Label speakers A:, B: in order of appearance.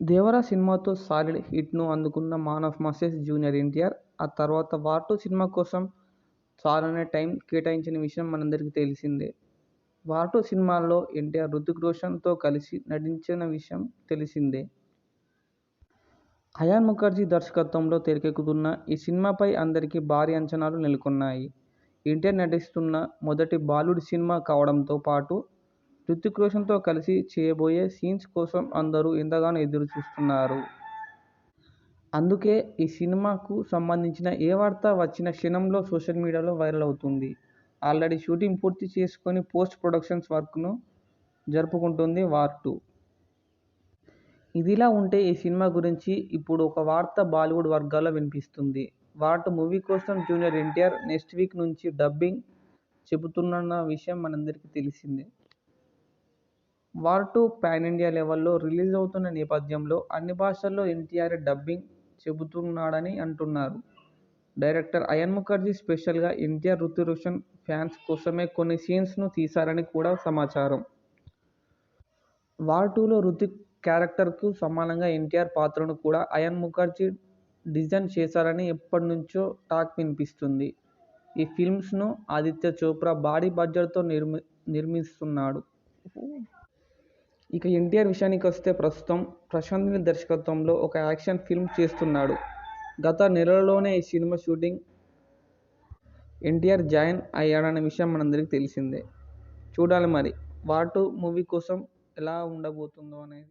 A: దేవరా సినిమాతో సాలిడ్ హిట్ను అందుకున్న man of masses junior NTR ఆ తర్వాత వార్ టూ సినిమా కోసం చాలానే టైం కేటాయించిన విషయం మనందరికీ తెలిసిందే. వార్ టూ సినిమాలో ఎన్టీఆర్ హృతిక్ రోషన్తో కలిసి నటించిన విషయం తెలిసిందే. అయాన్ ముఖర్జీ దర్శకత్వంలో తెరకెక్కుతున్న ఈ సినిమాపై అందరికీ భారీ అంచనాలు నెలకొన్నాయి. ఎన్టీఆర్ నటిస్తున్న మొదటి బాలీవుడ్ సినిమా కావడంతో పాటు హృతిక్ రోషన్తో కలిసి చేయబోయే సీన్స్ కోసం అందరూ ఎంతగానో ఎదురుచూస్తున్నారు. అందుకే ఈ సినిమాకు సంబంధించిన ఏ వార్త వచ్చిన క్షణంలో సోషల్ మీడియాలో వైరల్ అవుతుంది. ఆల్రెడీ షూటింగ్ పూర్తి చేసుకొని పోస్ట్ ప్రొడక్షన్స్ వర్క్ను జరుపుకుంటుంది వార్ టూ. ఇదిలా ఉంటే ఈ సినిమా గురించి ఇప్పుడు ఒక వార్త బాలీవుడ్ వర్గాల్లో వినిపిస్తుంది. వార్ టూ మూవీ కోసం జూనియర్ ఎన్టీఆర్ నెక్స్ట్ వీక్ నుంచి డబ్బింగ్ చెబుతున్న విషయం మనందరికీ తెలిసిందే. వార్ టూ ప్యాన్ ఇండియా లెవెల్లో రిలీజ్ అవుతున్న నేపథ్యంలో అన్ని భాషల్లో ఎన్టీఆర్ డబ్బింగ్ చెబుతున్నాడని అంటున్నారు. డైరెక్టర్ అయాన్ ముఖర్జీ స్పెషల్గా ఎన్టీఆర్ హృతిక్ రోషన్ ఫ్యాన్స్ కోసమే కొన్ని సీన్స్ను తీశారని కూడా సమాచారం. వార్ టూలో హృతిక్ క్యారెక్టర్కు సమానంగా ఎన్టీఆర్ పాత్రను కూడా అయాన్ ముఖర్జీ డిజైన్ చేశారని ఎప్పటి నుంచో టాక్ వినిపిస్తుంది. ఈ ఫిల్మ్స్ను ఆదిత్య చోప్రా భారీ బడ్జెట్తో నిర్మి నిర్మిస్తున్నాడు. ఇక ఎన్టీఆర్ విషయానికి వస్తే ప్రస్తుతం ప్రశాంత్ నీల్ దర్శకత్వంలో ఒక యాక్షన్ ఫిల్మ్ చేస్తున్నాడు. గత నెలలోనే ఈ సినిమా షూటింగ్ ఎన్టీఆర్ జాయిన్ అయ్యాడన్న విషయం మనందరికీ తెలిసిందే. చూడాలి మరి. వాటు మూవీ కోసం ఎలా ఉండబోతుందో అనేది